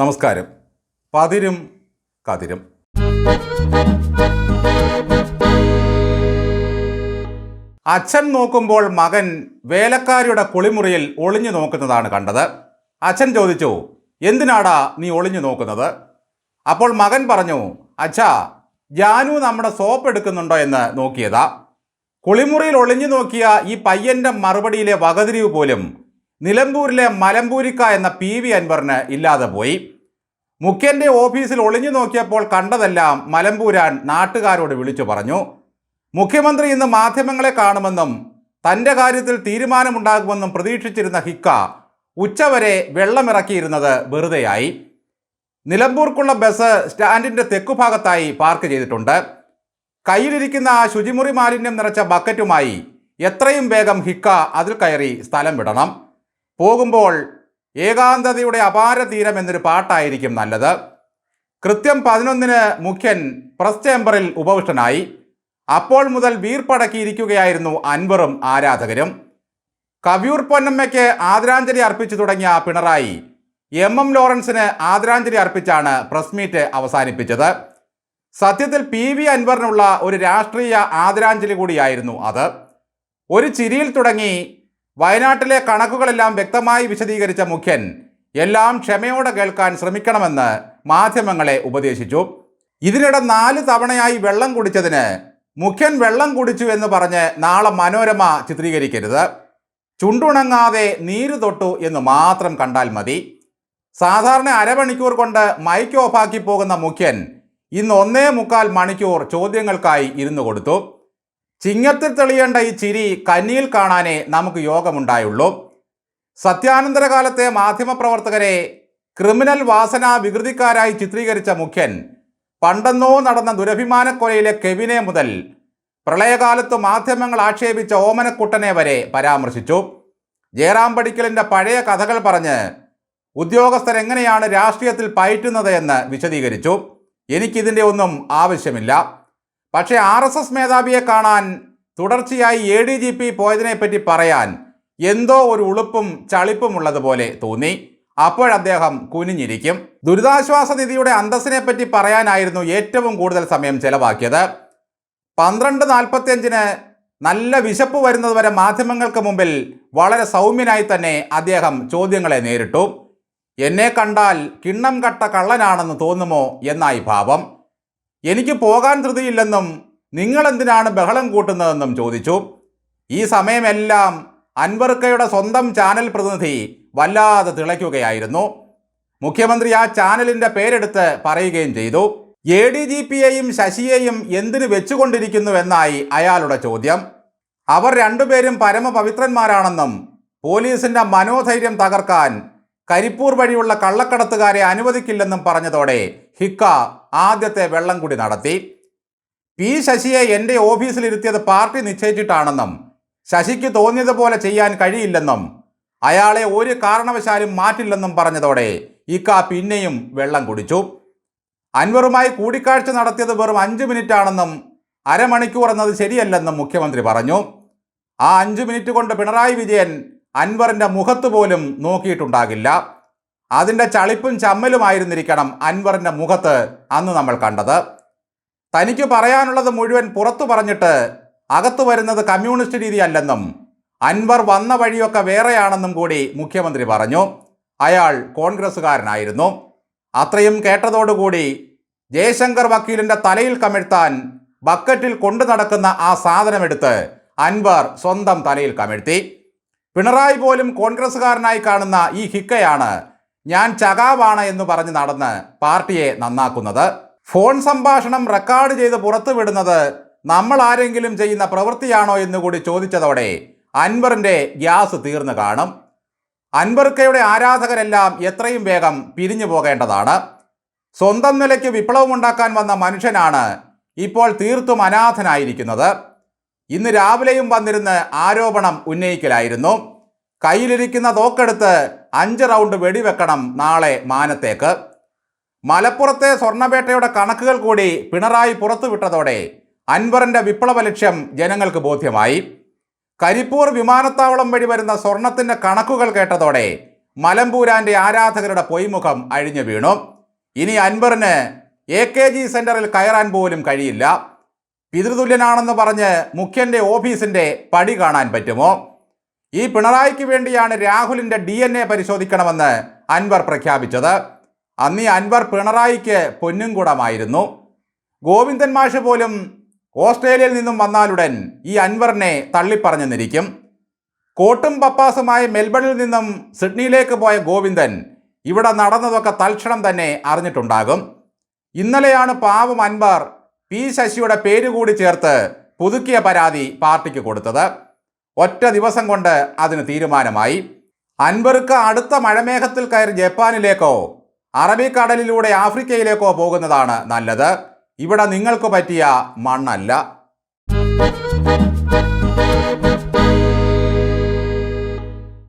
നമസ്കാരം. പതിരും കതിരും. അച്ഛൻ നോക്കുമ്പോൾ മകൻ വേലക്കാരിയുടെ കുളിമുറിയിൽ ഒളിഞ്ഞു നോക്കുന്നതാണ് കണ്ടത്. അച്ഛൻ ചോദിച്ചു എന്തിനാടാ നീ ഒളിഞ്ഞു നോക്കുന്നത്? അപ്പോൾ മകൻ പറഞ്ഞു അച്ഛാ ജാനു നമ്മുടെ സോപ്പ് എടുക്കുന്നുണ്ടോ എന്ന് നോക്കിയതാ. കുളിമുറിയിൽ ഒളിഞ്ഞു നോക്കിയ ഈ പയ്യന്റെ മറുപടിയിലെ വകതിരിവ് പോലും നിലമ്പൂരിലെ മലമ്പൂരിക്ക എന്ന പി വി അൻവറിന് ഇല്ലാതെ പോയി. മുഖ്യന്റെ ഓഫീസിൽ ഒളിഞ്ഞു നോക്കിയപ്പോൾ കണ്ടതെല്ലാം മലമ്പൂരാൻ നാട്ടുകാരോട് വിളിച്ചു പറഞ്ഞു. മുഖ്യമന്ത്രി ഇന്ന് മാധ്യമങ്ങളെ കാണുമെന്നും തന്റെ കാര്യത്തിൽ തീരുമാനമുണ്ടാകുമെന്നും പ്രതീക്ഷിച്ചിരുന്ന ഹിക്ക ഉച്ചവരെ വെള്ളമിറക്കിയിരുന്നത് വെറുതെയായി. നിലമ്പൂർക്കുള്ള ബസ് സ്റ്റാൻഡിന്റെ തെക്കുഭാഗത്തായി പാർക്ക് ചെയ്തിട്ടുണ്ട്. കയ്യിലിരിക്കുന്ന ആ ശുചിമുറി മാലിന്യം നിറച്ച ബക്കറ്റുമായി എത്രയും വേഗം ഹിക്ക അതിൽ കയറി സ്ഥലം വിടണം. പോകുമ്പോൾ ഏകാന്തതയുടെ അപാര തീരം എന്നൊരു പാട്ടായിരിക്കും നല്ലത്. കൃത്യം പതിനൊന്നിന് മുഖ്യൻ പ്രസ് ചേംബറിൽ ഉപവിഷ്ടനായി. അപ്പോൾ മുതൽ വീർപ്പടക്കിയിരിക്കുകയായിരുന്നു അൻവറും ആരാധകരും. കവിയൂർ പൊന്നമ്മയ്ക്ക് ആദരാഞ്ജലി അർപ്പിച്ചു തുടങ്ങിയ പിണറായി എം എം ലോറൻസിന് ആദരാഞ്ജലി അർപ്പിച്ചാണ് പ്രസ് മീറ്റ് അവസാനിപ്പിച്ചത്. സത്യത്തിൽ പി വി അൻവറിനുള്ള ഒരു രാഷ്ട്രീയ ആദരാഞ്ജലി കൂടിയായിരുന്നു അത്. ഒരു ചിരിയിൽ തുടങ്ങി വയനാട്ടിലെ കണക്കുകളെല്ലാം വ്യക്തമായി വിശദീകരിച്ച മുഖ്യൻ എല്ലാം ക്ഷമയോടെ കേൾക്കാൻ ശ്രമിക്കണമെന്ന് മാധ്യമങ്ങളെ ഉപദേശിച്ചു. ഇതിനിടെ നാല് തവണയായി വെള്ളം കുടിച്ചതിന് മുഖ്യൻ വെള്ളം കുടിച്ചു എന്ന് പറഞ്ഞ് നാളെ മനോരമ ചിത്രീകരിക്കരുത്. ചുണ്ടുണങ്ങാതെ നീര് തൊട്ടു എന്ന് മാത്രം കണ്ടാൽ മതി. സാധാരണ അരമണിക്കൂർ കൊണ്ട് മൈക്ക് ഓഫാക്കി പോകുന്ന മുഖ്യൻ ഇന്ന് ഒന്നേ മുക്കാൽ മണിക്കൂർ ചോദ്യങ്ങൾക്കായി ഇരുന്നു കൊടുത്തു. ചിങ്ങത്തിൽ തെളിയേണ്ട ഈ ചിരി കന്നിയിൽ കാണാനേ നമുക്ക് യോഗമുണ്ടായുള്ളൂ. സത്യാനന്തര കാലത്തെ മാധ്യമപ്രവർത്തകരെ ക്രിമിനൽ വാസന വികൃതിക്കാരായി ചിത്രീകരിച്ച മുഖ്യൻ പണ്ടെന്നോ നടന്ന ദുരഭിമാനക്കൊലയിലെ കെവിനെ മുതൽ പ്രളയകാലത്ത് മാധ്യമങ്ങൾ ആക്ഷേപിച്ച ഓമനക്കുട്ടനെ വരെ പരാമർശിച്ചു. ജയറാം പടിക്കലിന്റെ പഴയ കഥകൾ പറഞ്ഞ് ഉദ്യോഗസ്ഥർ എങ്ങനെയാണ് രാഷ്ട്രീയത്തിൽ പയറ്റുന്നത് എന്ന് വിശദീകരിച്ചു. എനിക്കിതിന്റെ ഒന്നും ആവശ്യമില്ല. പക്ഷേ ആർ എസ് എസ് മേധാവിയെ കാണാൻ തുടർച്ചയായി എ ഡി ജി പി പോയതിനെപ്പറ്റി പറയാൻ എന്തോ ഒരു ഉളുപ്പും ചളിപ്പും ഉള്ളതുപോലെ തോന്നി. അപ്പോഴദ്ദേഹം കുനിഞ്ഞിരിക്കും. ദുരിതാശ്വാസ നിധിയുടെ അന്തസ്സിനെ പറ്റി പറയാനായിരുന്നു ഏറ്റവും കൂടുതൽ സമയം ചെലവാക്കിയത്. പന്ത്രണ്ട് നാൽപ്പത്തിയഞ്ചിന് നല്ല വിശപ്പ് വരുന്നതുവരെ മാധ്യമങ്ങൾക്ക് മുമ്പിൽ വളരെ സൗമ്യനായി തന്നെ അദ്ദേഹം ചോദ്യങ്ങളെ നേരിട്ടു. എന്നെ കണ്ടാൽ കിണ്ണം കട്ട കള്ളനാണെന്ന് തോന്നുമോ? എന്നായി ഭാവം. എനിക്ക് പോകാൻ ധൃതിയില്ലെന്നും നിങ്ങളെന്തിനാണ് ബഹളം കൂട്ടുന്നതെന്നും ചോദിച്ചു. ഈ സമയമെല്ലാം അൻവർക്കയുടെ സ്വന്തം ചാനൽ പ്രതിനിധി വല്ലാതെ തിളയ്ക്കുകയായിരുന്നു. മുഖ്യമന്ത്രി ആ ചാനലിന്റെ പേരെടുത്ത് പറയുകയും ചെയ്തു. എ ഡി ജി പിയെയും ശശിയെയും എന്തിനു വെച്ചുകൊണ്ടിരിക്കുന്നു എന്നായി അയാളുടെ ചോദ്യം. അവർ രണ്ടുപേരും പരമപവിത്രന്മാരാണെന്നും പോലീസിന്റെ മനോധൈര്യം തകർക്കാൻ കരിപ്പൂർ വഴിയുള്ള കള്ളക്കടത്തുകാരെ അനുവദിക്കില്ലെന്നും പറഞ്ഞതോടെ ഹിക്ക ആദ്യത്തെ വെള്ളം കൂടി നടത്തി. പി ശശിയെ എന്റെ ഓഫീസിലിരുത്തിയത് പാർട്ടി നിശ്ചയിച്ചിട്ടാണെന്നും ശശിക്ക് തോന്നിയതുപോലെ ചെയ്യാൻ കഴിയില്ലെന്നും അയാളെ ഒരു കാരണവശാലും മാറ്റില്ലെന്നും പറഞ്ഞതോടെ ഇക്ക പിന്നെയും വെള്ളം കുടിച്ചു. അൻവറുമായി കൂടിക്കാഴ്ച നടത്തിയത് വെറും അഞ്ച് മിനിറ്റ് ആണെന്നും അരമണിക്കൂർ എന്നത് ശരിയല്ലെന്നും മുഖ്യമന്ത്രി പറഞ്ഞു. ആ അഞ്ച് മിനിറ്റ് കൊണ്ട് പിണറായി വിജയൻ അൻവറിന്റെ മുഖത്ത് പോലും നോക്കിയിട്ടുണ്ടാകില്ല. അതിന്റെ ചളിപ്പും ചമ്മലുമായിരുന്നിരിക്കണം അൻവറിന്റെ മുഖത്ത് അന്ന് നമ്മൾ കണ്ടത്. തനിക്ക് പറയാനുള്ളത് മുഴുവൻ പുറത്തു പറഞ്ഞിട്ട് അകത്തു വരുന്നത് കമ്മ്യൂണിസ്റ്റ് രീതിയല്ലെന്നും അൻവർ വന്ന വഴിയൊക്കെ വേറെയാണെന്നും കൂടി മുഖ്യമന്ത്രി പറഞ്ഞു. അയാൾ കോൺഗ്രസ്സുകാരനായിരുന്നു. അത്രയും കേട്ടതോടുകൂടി ജയശങ്കർ വക്കീലിന്റെ തലയിൽ കമിഴ്ത്താൻ ബക്കറ്റിൽ കൊണ്ടു നടക്കുന്ന ആ സാധനമെടുത്ത് അൻവർ സ്വന്തം തലയിൽ കമിഴ്ത്തി. പിണറായി പോലും കോൺഗ്രസ്സുകാരനായി കാണുന്ന ഈ ഹിക്കയാണ് ഞാൻ ചകാവാണ് എന്ന് പറഞ്ഞ് നടന്ന് പാർട്ടിയെ നന്നാക്കുന്നത്. ഫോൺ സംഭാഷണം റെക്കോർഡ് ചെയ്ത് പുറത്തുവിടുന്നത് നമ്മൾ ആരെങ്കിലും ചെയ്യുന്ന പ്രവൃത്തിയാണോ എന്ന് കൂടി ചോദിച്ചതോടെ അൻവറിന്റെ ഗ്യാസ് തീർന്നു കാണും. അൻവർക്കയുടെ ആരാധകരെല്ലാം എത്രയും വേഗം പിരിഞ്ഞു പോകേണ്ടതാണ്. സ്വന്തം നിലയ്ക്ക് വിപ്ലവമുണ്ടാക്കാൻ വന്ന മനുഷ്യനാണ് ഇപ്പോൾ തീർത്തും അനാഥനായിരിക്കുന്നത്. ഇന്ന് രാവിലെയും വന്നിരുന്ന് ആരോപണം ഉന്നയിക്കലായിരുന്നു. കയ്യിലിരിക്കുന്ന തോക്കെടുത്ത് അഞ്ച് റൗണ്ട് വെടിവെക്കണം നാളെ മാനത്തേക്ക്. മലപ്പുറത്തെ സ്വർണവേട്ടയുടെ കണക്കുകൾ കൂടി പിണറായി പുറത്തുവിട്ടതോടെ അൻവറിന്റെ വിപ്ലവ ലക്ഷ്യം ജനങ്ങൾക്ക് ബോധ്യമായി. കരിപ്പൂർ വിമാനത്താവളം വഴി വരുന്ന സ്വർണത്തിന്റെ കണക്കുകൾ കേട്ടതോടെ മലമ്പൂരാന്റെ ആരാധകരുടെ പൊയ്മുഖം അഴിഞ്ഞു വീണു. ഇനി അൻവറിന് എ കെ ജി സെന്ററിൽ കയറാൻ പോലും കഴിയില്ല. പിതൃതുല്യനാണെന്ന് പറഞ്ഞ് മുഖ്യന്റെ ഓഫീസിന്റെ പടി കാണാൻ പറ്റുമോ? ഈ പിണറായിക്ക് വേണ്ടിയാണ് രാഹുലിന്റെ ഡി എൻ എ പരിശോധിക്കണമെന്ന് അൻവർ പ്രഖ്യാപിച്ചത്. അന്ന് അൻവർ പിണറായിക്ക് പൊന്നും കൂടമായിരുന്നു ഗോവിന്ദൻ മാഷ് പോലും ഓസ്ട്രേലിയയിൽ നിന്നും വന്നാലുടൻ ഈ അൻവറിനെ തള്ളിപ്പറഞ്ഞെന്നിരിക്കും കോട്ടും പപ്പാസുമായി മെൽബണിൽ നിന്നും സിഡ്നിയിലേക്ക് പോയ ഗോവിന്ദൻ ഇവിടെ നടന്നതൊക്കെ തൽക്ഷണം തന്നെ അറിഞ്ഞിട്ടുണ്ടാകും. ഇന്നലെയാണ് പാവം അൻവർ പി ശശിയുടെ പേര് കൂടി ചേർത്ത് പുതുക്കിയ പരാതി പാർട്ടിക്ക് കൊടുത്തത്. ഒറ്റ ദിവസം കൊണ്ട് അതിന് തീരുമാനമായി. അൻവർക്ക് അടുത്ത മഴമേഘത്തിൽ കയറി ജപ്പാനിലേക്കോ അറബിക്കടലിലൂടെ ആഫ്രിക്കയിലേക്കോ പോകുന്നതാണ് നല്ലത്. ഇവിടെ നിങ്ങൾക്ക് പറ്റിയ മണ്ണല്ല.